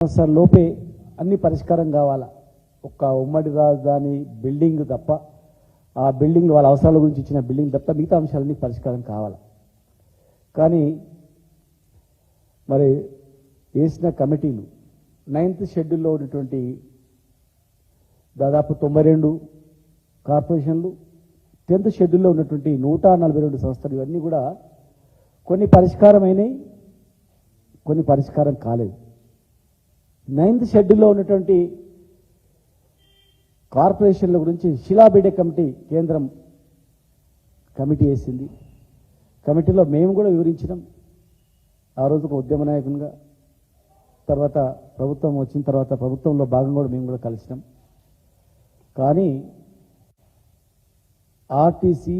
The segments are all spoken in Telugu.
సంవత్సరాల లోపే అన్ని పరిష్కారం కావాలా? ఒక్క ఉమ్మడి రాజధాని బిల్డింగ్ తప్ప ఆ బిల్డింగ్ వాళ్ళ అవసరాల గురించి ఇచ్చిన బిల్డింగ్ తప్ప మిగతా అంశాలన్నీ పరిష్కారం కావాలా? కానీ మరి వేసిన కమిటీలు నైన్త్ షెడ్యూల్లో ఉన్నటువంటి దాదాపు తొంభై రెండు కార్పొరేషన్లు టెన్త్ షెడ్యూల్లో ఉన్నటువంటి నూట నలభై రెండు సంస్థలు ఇవన్నీ కూడా కొన్ని పరిష్కారమైనవి కొన్ని పరిష్కారం కాలేదు. నైన్త్ షెడ్యూల్లో ఉన్నటువంటి కార్పొరేషన్ల గురించి శిలాబిడే కమిటీ కేంద్రం కమిటీ వేసింది. కమిటీలో మేము కూడా వివరించినాం. ఆ రోజు ఒక ఉద్యమ నాయకునిగా తర్వాత ప్రభుత్వం వచ్చిన తర్వాత ప్రభుత్వంలో భాగం కూడా మేము కూడా కలిసినాం. కానీ ఆర్టీసీ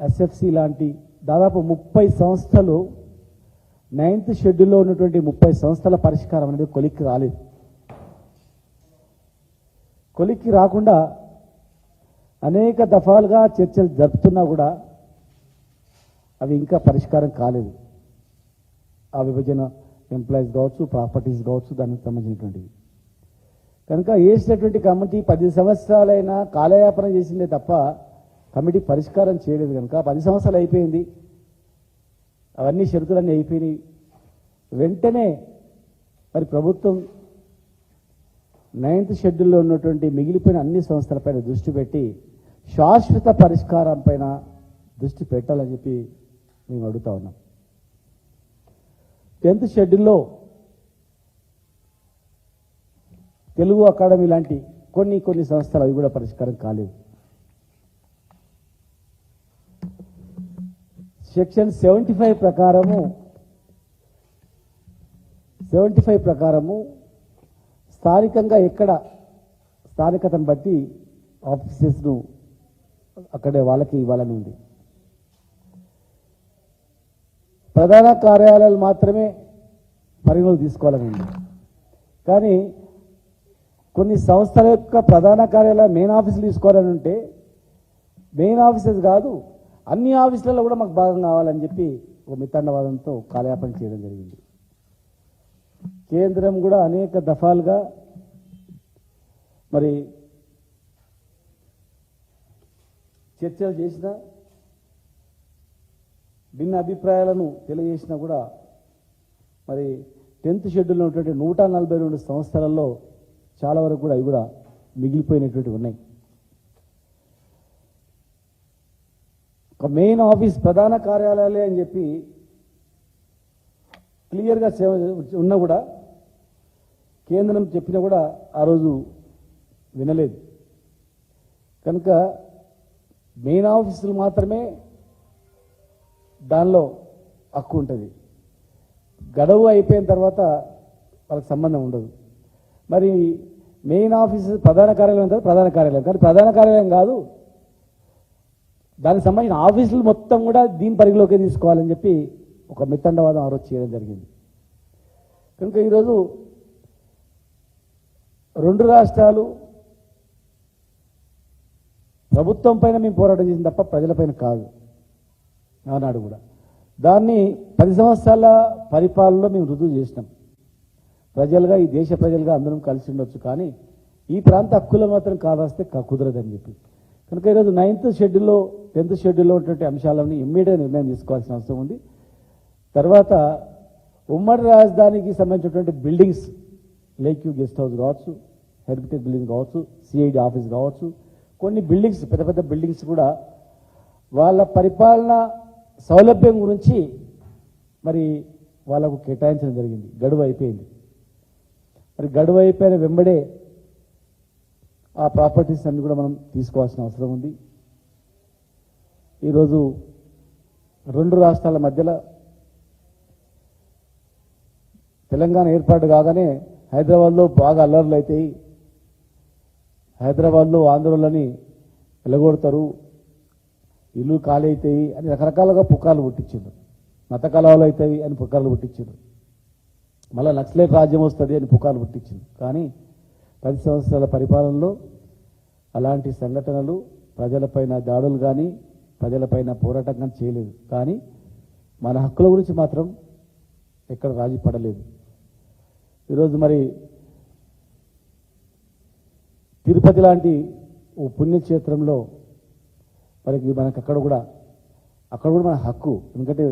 ఎస్ఎఫ్సి లాంటి దాదాపు ముప్పై సంస్థలు నైన్త్ షెడ్యూల్లో ఉన్నటువంటి ముప్పై సంస్థల పరిష్కారం అనేది కొలిక్కి రాలేదు. కొలిక్కి రాకుండా అనేక దఫాలుగా చర్చలు జరుపుతున్నా కూడా అవి ఇంకా పరిష్కారం కాలేదు. ఆ విభజన ఎంప్లాయీస్ కావచ్చు ప్రాపర్టీస్ కావచ్చు దానికి సంబంధించినటువంటివి. కనుక వేసినటువంటి కమిటీ పది సంవత్సరాలైనా కాలయాపన చేసిందే తప్ప కమిటీ పరిష్కారం చేయలేదు కనుక. పది సంవత్సరాలు అయిపోయింది. అవన్నీ షరతులన్నీ అయిపోయినాయి. వెంటనే మరి ప్రభుత్వం నైన్త్ షెడ్యూల్లో ఉన్నటువంటి మిగిలిపోయిన అన్ని సంస్థలపైన దృష్టి పెట్టి శాశ్వత పరిష్కారం పైన దృష్టి పెట్టాలని చెప్పి మేము అడుగుతా ఉన్నాం. టెన్త్ షెడ్యూల్లో తెలుగు అకాడమీ లాంటి కొన్ని కొన్ని సంస్థలు అవి కూడా పరిష్కారం కాలేదు. సెక్షన్ సెవెంటీ ఫైవ్ ప్రకారము సెవెంటీ ఫైవ్ ప్రకారము స్థానికంగా ఎక్కడ స్థానికతను బట్టి ఆఫీసెస్ను అక్కడే వాళ్ళకి ఇవ్వాలని ఉంది. ప్రధాన కార్యాలయాలు మాత్రమే పరిగణలు తీసుకోవాలని ఉంది. కానీ కొన్ని సంస్థల యొక్క ప్రధాన కార్యాలయం మెయిన్ ఆఫీసులు తీసుకోవాలని ఉంటే మెయిన్ ఆఫీసెస్ కాదు అన్ని ఆఫీసులలో కూడా మాకు భాగం కావాలని చెప్పి ఒక మిత్తండవాదంతో కాలయాపన చేయడం జరిగింది. కేంద్రం కూడా అనేక దఫాలుగా మరి చర్చలు చేసిన భిన్న అభిప్రాయాలను తెలియజేసినా కూడా మరి టెన్త్ షెడ్యూల్లో ఉన్నటువంటి నూట నలభై రెండు సంస్థలలో చాలా వరకు కూడా అవి కూడా మిగిలిపోయినటువంటి ఉన్నాయి. ఒక మెయిన్ ఆఫీస్ ప్రధాన కార్యాలయాలే అని చెప్పి క్లియర్గా సేవ ఉన్నా కూడా కేంద్రం చెప్పినా కూడా ఆ రోజు వినలేదు. కనుక మెయిన్ ఆఫీసులు మాత్రమే దానిలో హక్కు ఉంటుంది. గడువు అయిపోయిన తర్వాత వాళ్ళకి సంబంధం ఉండదు. మరి మెయిన్ ఆఫీస్ ప్రధాన కార్యాలయం ఉంటుంది ప్రధాన కార్యాలయం. కానీ ప్రధాన కార్యాలయం కాదు. దానికి సంబంధించిన ఆఫీసులు మొత్తం కూడా దీని పరిధిలోకి తీసుకోవాలని చెప్పి ఒక మిత్తండవాదం ఆ రోజు చేయడం జరిగింది. కనుక ఈరోజు రెండు రాష్ట్రాలు ప్రభుత్వం పైన మేము పోరాటం చేసిన తప్ప ప్రజలపైన కాదు. ఆనాడు కూడా. దాన్ని పది సంవత్సరాల పరిపాలనలో మేము రుజువు చేసినాం. ప్రజలుగా ఈ దేశ ప్రజలుగా అందరం కలిసి ఉండొచ్చు కానీ ఈ ప్రాంత హక్కులు మాత్రం కాదాస్తే కుదరదని చెప్పి. కనుక ఈరోజు నైన్త్ షెడ్యూల్లో టెన్త్ షెడ్యూల్లో ఉన్నటువంటి అంశాలను ఇమ్మీడియట్ నిర్ణయం తీసుకోవాల్సిన అవసరం ఉంది. తర్వాత ఉమ్మడి రాజధానికి సంబంధించినటువంటి buildings lake view guest house కావచ్చు హెరిటేజ్ బిల్డింగ్ కావచ్చు సిఐడి ఆఫీస్ కావచ్చు కొన్ని బిల్డింగ్స్ పెద్ద పెద్ద బిల్డింగ్స్ కూడా వాళ్ళ పరిపాలన సౌలభ్యం గురించి మరి వాళ్ళకు కేటాయించడం జరిగింది. గడువు అయిపోయింది. మరి గడువు అయిపోయిన వెంబడే ఆ ప్రాపర్టీస్ అన్ని కూడా మనం తీసుకోవాల్సిన అవసరం ఉంది. ఈరోజు రెండు రాష్ట్రాల మధ్యలో తెలంగాణ ఏర్పాటు కాగానే హైదరాబాద్లో బాగా అల్లర్లు అవుతాయి. హైదరాబాద్లో ఆంధ్రులని వెలగొడతారు. ఇల్లు ఖాళీ అవుతాయి అని రకరకాలుగా పుకార్లు పుట్టించారు మత అవుతాయి అని పుకార్లు పుట్టించారు మళ్ళీ నక్సలైట్ రాజ్యం వస్తుంది అని పుకార్లు పుట్టించింది కానీ పది సంవత్సరాల పరిపాలనలో అలాంటి సంఘటనలు ప్రజలపైన దాడులు కానీ ప్రజలపైన పోరాటం కానీ చేయలేదు. కానీ మన హక్కుల గురించి మాత్రం ఎక్కడ రాజీ పడలేదు. ఈరోజు మరి తిరుపతి లాంటి ఓ పుణ్యక్షేత్రంలో మనకి మనకు అక్కడ కూడా అక్కడ కూడా మన హక్కు. ఎందుకంటే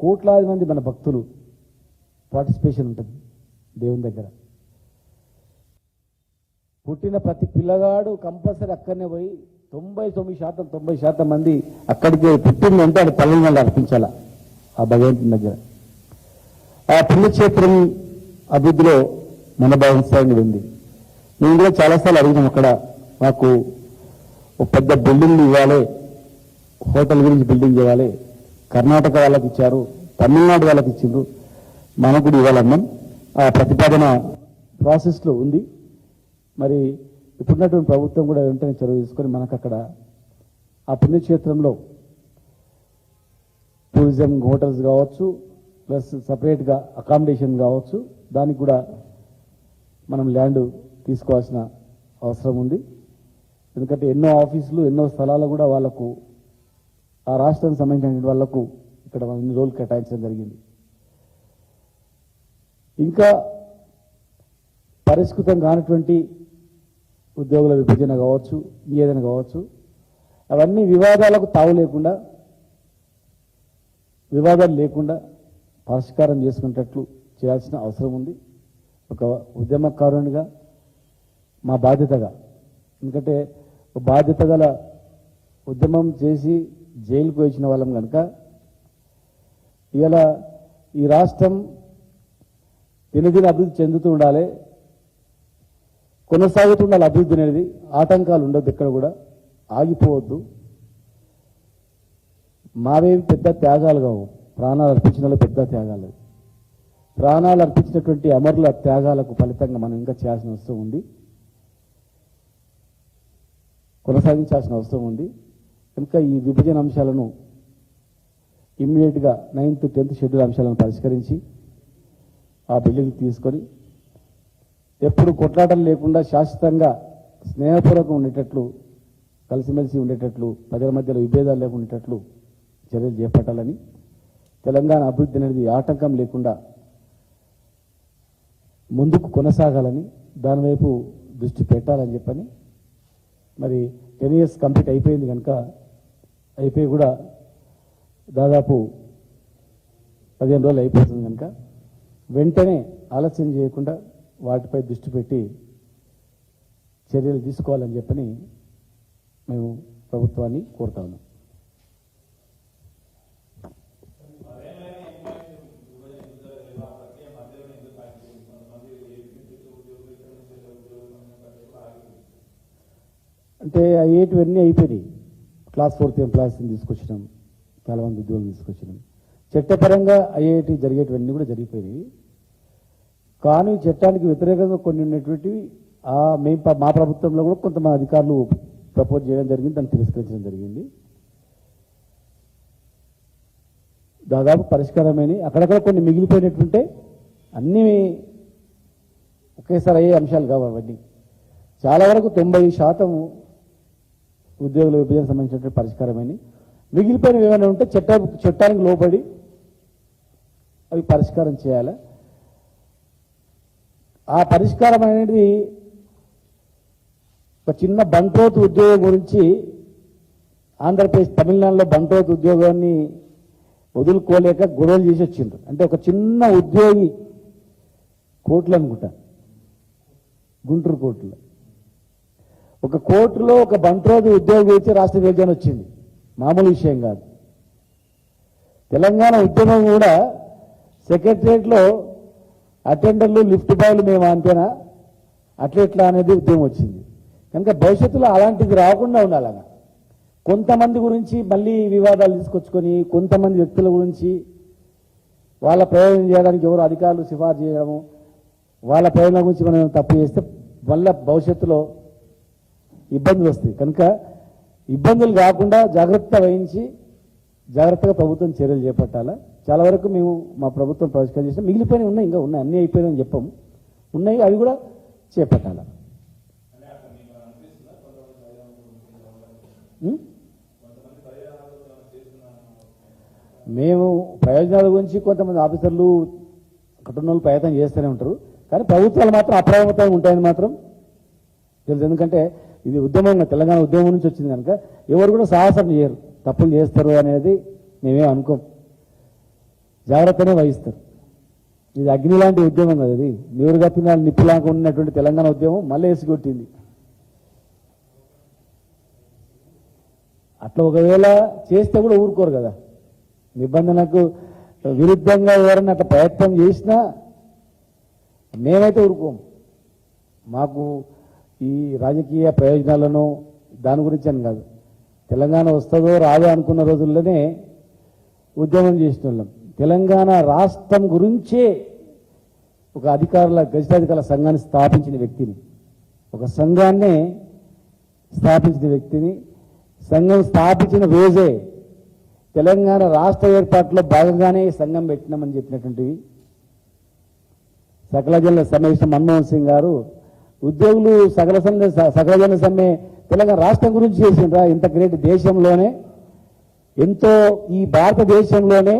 కోట్లాది మంది మన భక్తులు పార్టిసిపేషన్ ఉంటుంది దేవుని దగ్గర. పుట్టిన ప్రతి పిల్లగాడు కంపల్సరీ అక్కడనే పోయి తొంభై తొమ్మిది శాతం తొంభై శాతం మంది అక్కడికి పుట్టిందంటే అది తల్లిదండ్రులు అర్పించాల? ఆ భగవంతుని దగ్గర. ఆ పుణ్యక్షేత్రం అభివృద్ధిలో మన భాగస్వామి ఉంది. మేము కూడా చాలాసార్లు అడిగినాం అక్కడ మాకు ఒక పెద్ద బిల్డింగ్ ఇవ్వాలి హోటల్ గురించి బిల్డింగ్ ఇవ్వాలి కర్ణాటక వాళ్ళకి ఇచ్చారు తమిళనాడు వాళ్ళకి ఇచ్చిండ్రు మనకు కూడా ఇవ్వాలన్నాం. ఆ ప్రతిపాదన ప్రాసెస్లో ఉంది. మరి ఇప్పుడున్నటువంటి ప్రభుత్వం కూడా వెంటనే చొరవ తీసుకొని మనకు అక్కడ ఆ పుణ్యక్షేత్రంలో టూరిజం హోటల్స్ కావచ్చు ప్లస్ సపరేట్గా అకామిడేషన్ కావచ్చు దానికి కూడా మనం ల్యాండ్ తీసుకోవాల్సిన అవసరం ఉంది. ఎందుకంటే ఎన్నో ఆఫీసులు ఎన్నో స్థలాలు కూడా వాళ్ళకు ఆ రాష్ట్రానికి సంబంధించిన వాళ్ళకు ఇక్కడ ఇన్ని రోజులు కేటాయించడం జరిగింది. ఇంకా పరిష్కృతం కానటువంటి ఉద్యోగుల విభజన కావచ్చు ఏదైనా కావచ్చు అవన్నీ వివాదాలకు తావు లేకుండా వివాదాలు లేకుండా పరిష్కారం చేసుకునేటట్లు చేయాల్సిన అవసరం ఉంది. ఒక ఉద్యమకారునిగా మా బాధ్యతగా. ఎందుకంటే బాధ్యత గల ఉద్యమం చేసి జైలుకు వచ్చిన వాళ్ళం కనుక ఇవాళ ఈ రాష్ట్రం దినదిన అభివృద్ధి చెందుతూ ఉండాలి. కొనసాగుతుండాలి అభివృద్ధి అనేది. ఆటంకాలు ఉండొద్దు ఎక్కడ కూడా. ఆగిపోవద్దు. మావేవి పెద్ద త్యాగాలు కావు. ప్రాణాలు అర్పించిన పెద్ద త్యాగాలు. ప్రాణాలు అర్పించినటువంటి అమరుల త్యాగాలకు ఫలితంగా మనం ఇంకా చేయాల్సిన అవసరం ఉంది. కొనసాగించాల్సిన అవసరం ఉంది. కనుక ఈ విభజన అంశాలను ఇమ్మీడియట్గా నైన్త్ టెన్త్ షెడ్యూల్ అంశాలను పరిష్కరించి ఆ బిల్లులు తీసుకొని ఎప్పుడు కొట్లాటలు లేకుండా శాశ్వతంగా స్నేహపూర్వకం ఉండేటట్లు కలిసిమెలిసి ఉండేటట్లు ప్రజల మధ్యలో విభేదాలు లేకుండా ఉండేటట్లు చర్యలు చేపట్టాలని. తెలంగాణ అభివృద్ధి అనేది ఆటంకం లేకుండా ముందుకు కొనసాగాలని దానివైపు దృష్టి పెట్టాలని చెప్పని మరి టెన్ ఇయర్స్ కంప్లీట్ అయిపోయింది కనుక అయిపోయి కూడా దాదాపు పదిహేను రోజులు అయిపోతుంది కనుక వెంటనే ఆలస్యం చేయకుండా వాటిపై దృష్టి పెట్టి చర్యలు తీసుకోవాలని చెప్పని మేము ప్రభుత్వాన్ని కోరుతా ఉన్నాం. అంటే అయ్యేటివన్నీ అయిపోయినాయి. క్లాస్ ఫోర్త్ ఎంప్లాయీస్ని తీసుకొచ్చినాం. చాలా మంది ఉద్యోగం తీసుకొచ్చినాం. చట్టపరంగా ఐఐటి జరిగేటివన్నీ కూడా జరిగిపోయినాయి. కానీ చట్టానికి వ్యతిరేకంగా కొన్ని ఉన్నటువంటివి ఆ మేము మా ప్రభుత్వంలో కూడా కొంతమంది అధికారులు ప్రపోజ్ చేయడం జరిగింది. దాన్ని తిరస్కరించడం జరిగింది. దాదాపు పరిష్కారమైన అక్కడక్కడ కొన్ని మిగిలిపోయినట్టుంటే అన్నీ ఒకేసారి అయ్యే అంశాలు కావు అవన్నీ. చాలా వరకు తొంభై శాతం ఉద్యోగుల విభజన సంబంధించినటువంటి పరిష్కారమని మిగిలిపోయిన ఏమైనా ఉంటే చట్ట చట్టానికి లోబడి అవి పరిష్కారం చేయాలి? ఆ పరిష్కారం అనేది ఒక చిన్న బంట్రోత్ ఉద్యోగం గురించి ఆంధ్రప్రదేశ్ తమిళనాడులో బంట్రోత్ ఉద్యోగాన్ని వదులుకోలేక గొడవలు చేసి వచ్చిండ్రు. అంటే ఒక చిన్న ఉద్యోగి కోట్లు అనుకుంటా. గుంటూరు కోట్లు. ఒక కోర్టులో ఒక బంట్రోజు ఉద్యోగం వచ్చి రాష్ట్ర విభజన వచ్చింది. మామూలు విషయం కాదు. తెలంగాణ ఉద్యమం కూడా సెక్రటరియట్లో అటెండర్లు లిఫ్ట్ బాయ్లు మేము అంతేనా? అట్లెట్లా అనేది ఉద్యమం వచ్చింది. కనుక భవిష్యత్తులో అలాంటిది రాకుండా ఉండాలన్న కొంతమంది గురించి మళ్ళీ వివాదాలు తీసుకొచ్చుకొని కొంతమంది వ్యక్తుల గురించి వాళ్ళ ప్రయోజనం చేయడానికి ఎవరు అధికారులు సిఫార్సు చేయడము వాళ్ళ ప్రయోజనం గురించి మనం తప్పు చేస్తే మళ్ళీ భవిష్యత్తులో ఇబ్బందులు వస్తాయి. కనుక ఇబ్బందులు కాకుండా జాగ్రత్త వహించి జాగ్రత్తగా ప్రభుత్వం చర్యలు చేపట్టాలా? చాలా వరకు మేము మా ప్రభుత్వం పరిష్కారం చేసినా మిగిలిపోయినవి ఉన్నాయి ఇంకా ఉన్నాయి అన్నీ అయిపోయినాయని చెప్పాము ఉన్నాయి అవి కూడా చేపట్టాలా? మేము ప్రయోజనాల గురించి కొంతమంది ఆఫీసర్లు అక్కడ వాళ్ళు ప్రయత్నం చేస్తూనే ఉంటారు. కానీ ప్రభుత్వాలు మాత్రం అప్రమత్తంగా ఉంటాయని మాత్రం తెలుసు. ఎందుకంటే ఇది ఉద్యమం తెలంగాణ ఉద్యమం నుంచి వచ్చింది కనుక ఎవరు కూడా సాహసం చేయరు. తప్పులు చేస్తారు అనేది మేమేం అనుకోం. జాగ్రత్తనే వహిస్తారు. ఇది అగ్ని లాంటి ఉద్యమం కదా ఇది. నీరు కప్పిన నిప్పులాగా ఉన్నటువంటి తెలంగాణ ఉద్యమం మళ్ళీ వేసి కొట్టింది అట్లా ఒకవేళ చేస్తే కూడా ఊరుకోరు కదా. నిబంధనకు విరుద్ధంగా ఎవరైనా అట్లా ప్రయత్నం చేసినా మేమైతే ఊరుకోము మాకు ఈ రాజకీయ ప్రయోజనాలను దాని గురించి అని కాదు. తెలంగాణ వస్తుందో రాదో అనుకున్న రోజుల్లోనే ఉద్యమం చేసిన వాళ్ళం తెలంగాణ రాష్ట్రం గురించే ఒక అధికారుల గజితాధికారుల సంఘాన్ని స్థాపించిన వ్యక్తిని. ఒక సంఘాన్నే స్థాపించిన వ్యక్తిని. సంఘం స్థాపించిన రోజే తెలంగాణ రాష్ట్ర ఏర్పాటులో భాగంగానే సంఘం పెట్టినామని చెప్పినటువంటివి. సకల జిల్లా సమావేశం మన్మోహన్ సింగ్ గారు ఉద్యోగులు సకల సమ్మె సకలజన సమ్మె తెలంగాణ రాష్ట్రం గురించి చేసిండ్రా ఇంత గ్రేట్ దేశంలోనే. ఎంతో ఈ భారతదేశంలోనే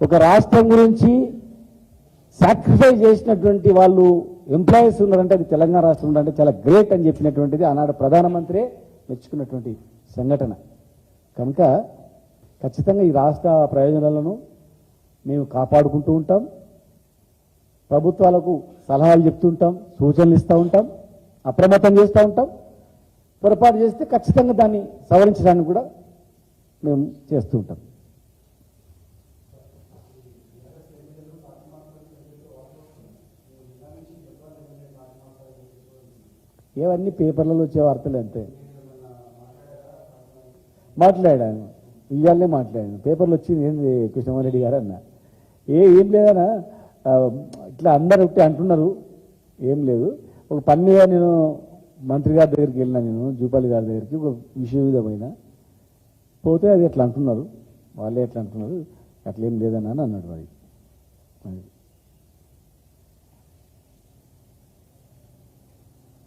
ఒక రాష్ట్రం గురించి సాక్రిఫైస్ చేసినటువంటి వాళ్ళు ఎంప్లాయీస్ ఉన్నారంటే అది తెలంగాణ రాష్ట్రం అంటే చాలా గ్రేట్ అని చెప్పినటువంటిది ఆనాడు ప్రధానమంత్రి మెచ్చుకున్నటువంటి సంఘటన. కనుక ఖచ్చితంగా ఈ రాష్ట్ర ప్రయోజనాలను మేము కాపాడుకుంటూ ఉంటాం. ప్రభుత్వాలకు సలహాలు చెప్తుంటాం సూచనలు ఇస్తూ ఉంటాం అప్రమత్తం చేస్తూ ఉంటాం. పొరపాటు చేస్తే ఖచ్చితంగా దాన్ని సవరించడానికి కూడా మేము చేస్తూ ఉంటాం. ఇవన్నీ పేపర్లలో వచ్చే వార్తలు అంతే మాట్లాడాను. ఇవాళనే మాట్లాడాను. పేపర్లు వచ్చింది ఏంది కృష్ణమోహన్ రెడ్డి గారు అన్న. ఏ ఏం లేదన్నా? ఇట్లా అందరు ఒకటి అంటున్నారు. ఏం లేదు. ఒక పన్నీగా నేను మంత్రి గారి దగ్గరికి వెళ్ళినా నేను జూపాలి గారి దగ్గరికి ఒక విషయ విధమైన పోతే అది ఎట్లా అంటున్నారు. వాళ్ళే ఎట్లా అంటున్నారు. అట్లేం లేదన్నా అని అన్నాడు మరి.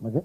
ఓకే?